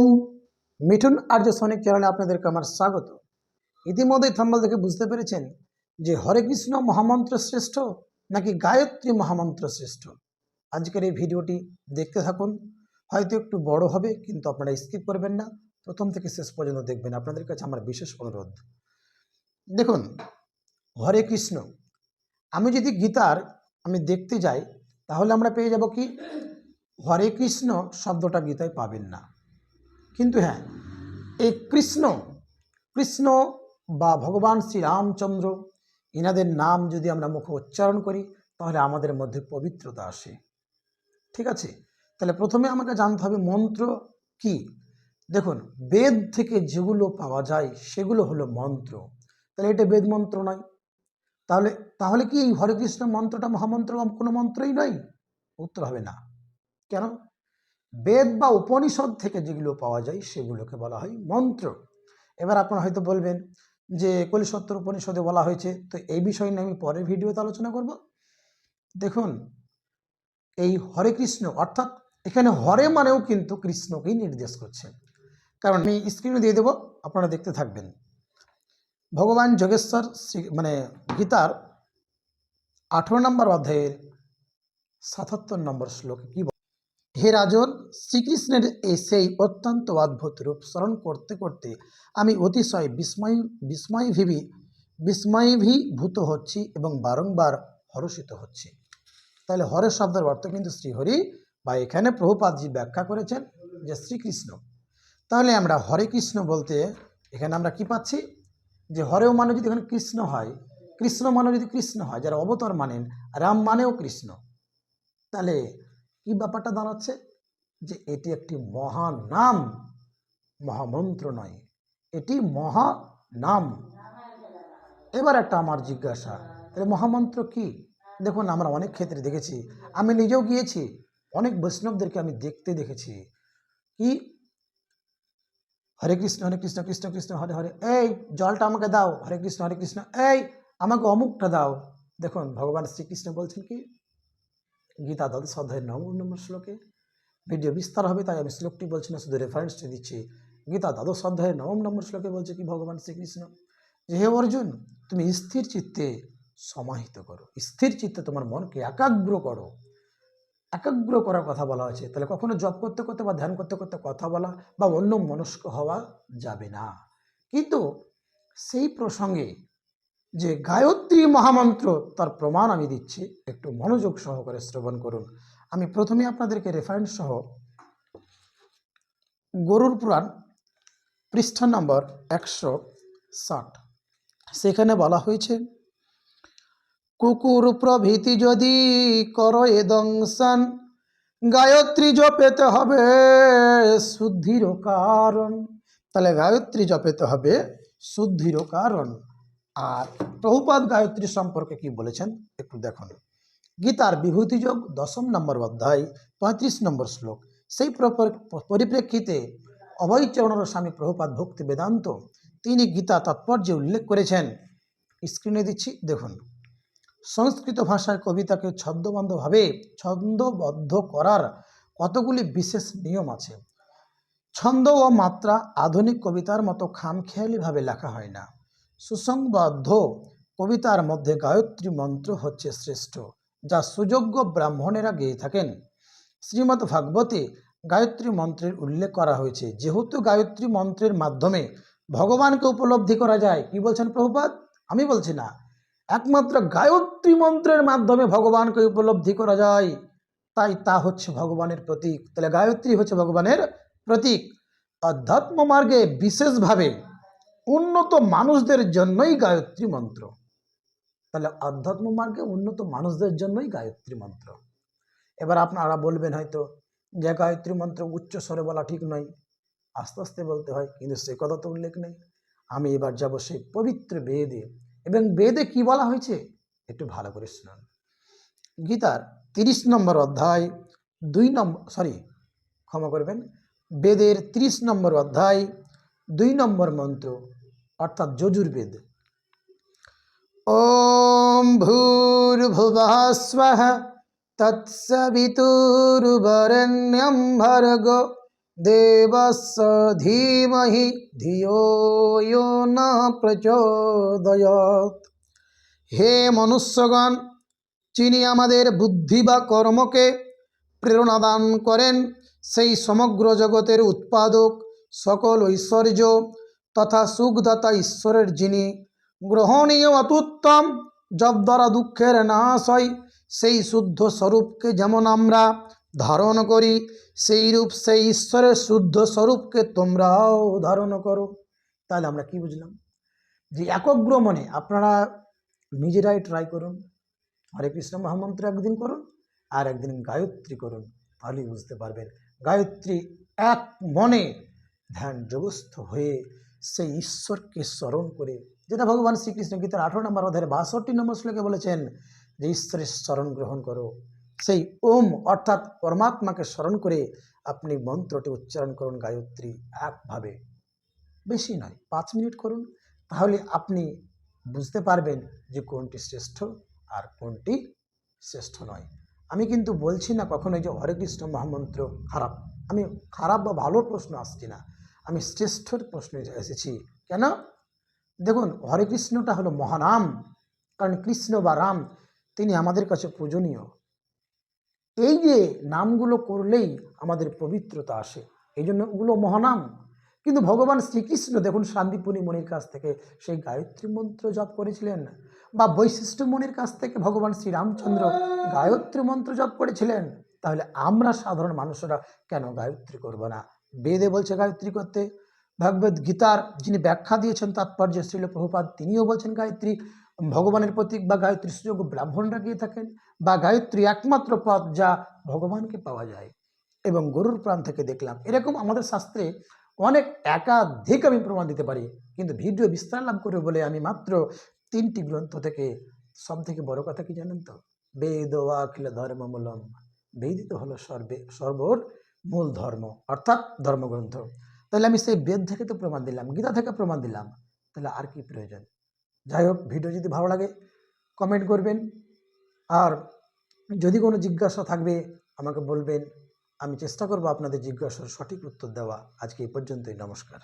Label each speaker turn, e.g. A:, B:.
A: ওম মিঠুন আর্য Sonic চ্যানেলে আপনাদেরকে আমার স্বাগত। ইতিমধ্যেই থাম্বাল দেখে বুঝতে পেরেছেন যে হরে কৃষ্ণ মহামন্ত্র শ্রেষ্ঠ নাকি গায়ত্রী মহামন্ত্র শ্রেষ্ঠ। আজকের এই ভিডিওটি দেখতে থাকুন। হয়তো একটু বড় হবে, কিন্তু আপনারা স্কিপ করবেন না। প্রথম থেকে শেষ পর্যন্ত দেখবেন। আপনাদের কাছে আমার বিশেষ অনুরোধ। দেখুন, হরে কৃষ্ণ, আমি যদি গীতার আমি দেখতে যাই, তাহলে আমরা পেয়ে যাব কি? হরে কৃষ্ণ শব্দটা গীতায় পাবেন না। কিন্তু হ্যাঁ এই কৃষ্ণ কৃষ্ণ বা ভগবান শ্রীরামচন্দ্র এনাদের নাম যদি আমরা মুখে উচ্চারণ করি, তাহলে আমাদের মধ্যে পবিত্রতা আসে। ঠিক আছে? তাহলে প্রথমে আমাকে জানতে হবে মন্ত্র কি? দেখুন, বেদ থেকে যেগুলো পাওয়া যায়, সেগুলো হলো মন্ত্র। তাহলে এটা বেদ মন্ত্র নয়। তাহলে তাহলে কি এই হরে কৃষ্ণ মন্ত্রটা মহামন্ত্র কোনো মন্ত্রই নয়? উত্তর হবে না। কেন? বেদ বা উপনিষদ থেকে যেগুলো পাওয়া যায় সেগুলোকে বলা হয় মন্ত্র। এবার আপনারা হয়তো বলবেন যে কলিসত্তর উপনিষদে বলা হয়েছে, তো এই বিষয় নিয়ে আমি পরের ভিডিওতে আলোচনা করব। দেখুন, এই হরে কৃষ্ণ, অর্থাৎ এখানে হরে মানেও কিন্তু কৃষ্ণকেই নির্দেশ করছে। কারণ আমি স্ক্রিনে দিয়ে দেবো, আপনারা দেখতে থাকবেন। ভগবান যোগেশ্বর মানে গীতার আঠেরো নম্বর অধ্যায়ের সাতাত্তর নম্বর শ্লোকে কি? হে রাজন, শ্রীকৃষ্ণের এই সেই অত্যন্ত অদ্ভুত রূপ স্মরণ করতে করতে আমি অতিশয় বিস্ময়, বিস্ময়ভীবি, বিস্ময়ভীভূত হচ্ছি এবং বারংবার হর্ষিত হচ্ছি। তাহলে হরের শব্দের অর্থ কিন্তু শ্রীহরি বা এখানে প্রভুপাদজি ব্যাখ্যা করেছেন যে শ্রীকৃষ্ণ। তাহলে আমরা হরে কৃষ্ণ বলতে এখানে আমরা কি পাচ্ছি? যে হরেও মানে যদি এখানে কৃষ্ণ হয়, কৃষ্ণ মানে যদি কৃষ্ণ হয়, যারা অবতার মানেন, রাম মানেও কৃষ্ণ। তাহলে কি ব্যাপারটা দাঁড়াচ্ছে? যে এটি একটি মহা নাম, মহামন্ত্র নয়, এটি মহা নাম। এবার একটা আমার জিজ্ঞাসা, তাহলে মহামন্ত্র কি? দেখুন, আমরা অনেক ক্ষেত্রে দেখেছি, আমি নিজেও গিয়েছি, অনেক বৈষ্ণবদেরকে আমি দেখতে দেখেছি। কি? হরে কৃষ্ণ হরে কৃষ্ণ কৃষ্ণ কৃষ্ণ, হরে হরে, এই জলটা আমাকে দাও, হরে কৃষ্ণ হরে কৃষ্ণ, এই আমাকে অমুকটা দাও। দেখুন, ভগবান শ্রীকৃষ্ণ বলছেন কি? গীতা দ্বাদশ অধ্যায়ের নবম নম্বর শ্লোকে। ভিডিও বিস্তার হবে, তাই আমি শ্লোকটি বলছি না, শুধু রেফারেন্সটি দিচ্ছি। গীতা দ্বাদশ অধ্যায়ের নবম নম্বর শ্লোকে বলছে কি, ভগবান শ্রীকৃষ্ণ, যে হে অর্জুন, তুমি স্থির চিত্তে সমাহিত করো। স্থির চিত্তে তোমার মনকে একাগ্র করো। একাগ্র করার কথা বলা হয়েছে। তাহলে কখনো জপ করতে করতে বা ধ্যান করতে করতে কথা বলা বা অন্য মনস্ক হওয়া যাবে না। কিন্তু সেই প্রসঙ্গে যে গায়ত্রী মহামন্ত্র, তার প্রমাণ আমি দিচ্ছি। একটু মনোযোগ সহকারে শ্রবণ করুন। আমি প্রথমে আপনাদেরকে রেফারেন্স সহ গরুর পুরাণ, পৃষ্ঠা নম্বর একশো ষাট। সেখানে বলা হয়েছে, কুকুর প্রভৃতি যদি কর এ দংশন, গায়ত্রী জপেতে হবে শুদ্ধির কারণ। তাহলে গায়ত্রী জপেতে হবে শুদ্ধির কারণ। আর প্রভুপাদ গায়ত্রী সম্পর্কে কি বলেছেন? একটু দেখুন। গীতার বিভূতিযোগ দশম নম্বর অধ্যায়, পঁয়ত্রিশ নম্বর শ্লোক। সেই প্রপর- পরিপ্রেক্ষিতে অভয়চরণর স্বামী প্রভুপাদ ভক্তি বেদান্ত, তিনি গীতা তাৎপর্যে উল্লেখ করেছেন। স্ক্রিনে দিচ্ছি, দেখুন। সংস্কৃত ভাষায় কবিতাকে ছন্দবদ্ধভাবে ছন্দবদ্ধ করার কতগুলি বিশেষ নিয়ম আছে? ছন্দ ও মাত্রা আধুনিক কবিতার মতো খামখেয়ালিভাবে লেখা হয় না। সুসংবদ্ধ কবিতার মধ্যে গায়ত্রী মন্ত্র হচ্ছে শ্রেষ্ঠ, যা সুযোগ্য ব্রাহ্মণেরা গেয়ে থাকেন। শ্রীমৎ ভাগবতে গায়ত্রী মন্ত্রের উল্লেখ করা হয়েছে, যেহেতু গায়ত্রী মন্ত্রের মাধ্যমে ভগবানকে উপলব্ধি করা যায়। কি বলছেন প্রভুপাত আমি বলছি না, একমাত্র গায়ত্রী মন্ত্রের মাধ্যমে ভগবানকে উপলব্ধি করা যায়, তাই তা হচ্ছে ভগবানের প্রতীক। তাহলে গায়ত্রী হচ্ছে ভগবানের প্রতীক। অধ্যাত্ম মার্গে বিশেষভাবে উন্নত মানুষদের জন্যই গায়ত্রী মন্ত্র। তাহলে আধ্যাত্ম মার্গে উন্নত মানুষদের জন্যই গায়ত্রী মন্ত্র। এবার আপনারা বলবেন হয়তো, যে গায়ত্রী মন্ত্র উচ্চ স্বরে বলা ঠিক নয়। আস্তে আস্তে বলতে হয়, কিন্তু সে কথা তো উল্লেখ নেই। আমি এবার যাব সেই পবিত্র বেদে। এবং বেদে কি বলা হয়েছে? একটু ভালো করে শুনুন। গীতার তিরিশ নম্বর অধ্যায়, দুই নম্বর সরি ক্ষমা করবেন। বেদের তিরিশ নম্বর অধ্যায়, দুই নম্বর মন্ত্র। অর্থাৎ যজুর্বেদ। ওম ভূর্ভুবः স্বः তৎসবিতুর্বরেণ্যं ভর্গো দেবস্য ধীমহি ইয়ো ন প্রচোদয়ৎ। হে মনুষ্যগণ, যিনি আমাদের বুদ্ধি বা কর্মকে প্রেরণা দান করেন, সেই সমগ্র জগতের উৎপাদক, সকল ঐশ্বর্য তথা সুখদাতা ঈশ্বরের যিনি গ্রহণীয় অতুত্তম যব দ্বারা দুঃখের নাশ হয়, সেই শুদ্ধ স্বরূপকে যেমন আমরা ধারণ করি সেই রূপ সেই ঈশ্বরের শুদ্ধ স্বরূপকে তোমরাও ধারণ করো। তাহলে আমরা কি বুঝলাম? যে একগ্র মনে আপনারা নিজেরাই ট্রাই করুন। হরে কৃষ্ণ মহামন্ত্র একদিন করুন আর একদিন গায়ত্রী করুন। তাহলেই বুঝতে পারবেন। গায়ত্রী এক মনে ধ্যান যোগস্থ হয়ে সেই ঈশ্বরকে স্মরণ করে। যেটা ভগবান শ্রীকৃষ্ণ গীতার আঠারো নম্বর অধ্যায়ের বাষট্টি নম্বর শ্লোকে বলেছেন যে, ঈশ্বরের স্মরণ গ্রহণ করো। সেই ওম অর্থাৎ পরমাত্মাকে স্মরণ করে আপনি মন্ত্রটি উচ্চারণ করুন গায়ত্রী একভাবে। বেশি নয়, পাঁচ মিনিট করুন। তাহলে আপনি বুঝতে পারবেন যে কোনটি শ্রেষ্ঠ আর কোনটি শ্রেষ্ঠ নয়। আমি কিন্তু বলছি না কখনোই যে হরে কৃষ্ণ মহামন্ত্র খারাপ। আমি খারাপ বা ভালো প্রশ্ন আসছি না। আমি শ্রেষ্ঠর প্রশ্নে এসেছি। কেন? দেখুন, হরে কৃষ্ণটা হলো মহানাম কারণ কৃষ্ণ বা রাম, তিনি আমাদের কাছে পূজনীয়। এই যে নামগুলো করলেই আমাদের পবিত্রতা আসে, এই জন্য ওগুলো মহানাম কিন্তু ভগবান শ্রীকৃষ্ণ, দেখুন, শান্তিপুরী মনির কাছ থেকে সেই গায়ত্রী মন্ত্র জপ করেছিলেন, বা বৈশিষ্ট্য মনির কাছ থেকে ভগবান শ্রীরামচন্দ্র গায়ত্রী মন্ত্র জপ করেছিলেন, তাহলে আমরা সাধারণ মানুষরা কেন গায়ত্রী করব না? বেদে বলছে গায়ত্রী করতে। ভগবদ গীতার যিনি ব্যাখ্যা দিয়েছেন তাৎপর্য, শ্রীল প্রভুপাদ, তিনিও বলছেন গায়ত্রী, ভগবানের প্রতীক বা গায়ত্রী সুযোগ ব্রাহ্মণরা গিয়ে থাকেন বা গায়ত্রী একমাত্র পথ যা ভগবানকে পাওয়া যায়। এবং গরুর প্রাণ থেকে দেখলাম। এরকম আমাদের শাস্ত্রে অনেক একাধিক আমি প্রমাণ দিতে পারি। কিন্তু ভিডিও বিস্তার লাভ করে বলে আমি মাত্র তিনটি গ্রন্থ থেকে সব থেকে বড় কথা কি জানেন তো? বেদ, অখিল, ধর্মমূলম। বেদিত হলো সর্বে সর্বর মূল ধর্ম, অর্থাৎ ধর্মগ্রন্থ। তাহলে আমি সেই বেদ থেকে তো প্রমাণ দিলাম, গীতা থেকে প্রমাণ দিলাম, তাহলে আর কি প্রয়োজন? যাই হোক, ভিডিও যদি ভালো লাগে কমেন্ট করবেন। আর যদি কোনো জিজ্ঞাসা থাকবে, আমাকে বলবেন। আমি চেষ্টা করব আপনাদের জিজ্ঞাসার সঠিক উত্তর দেওয়া। আজকে এই পর্যন্তই, নমস্কার।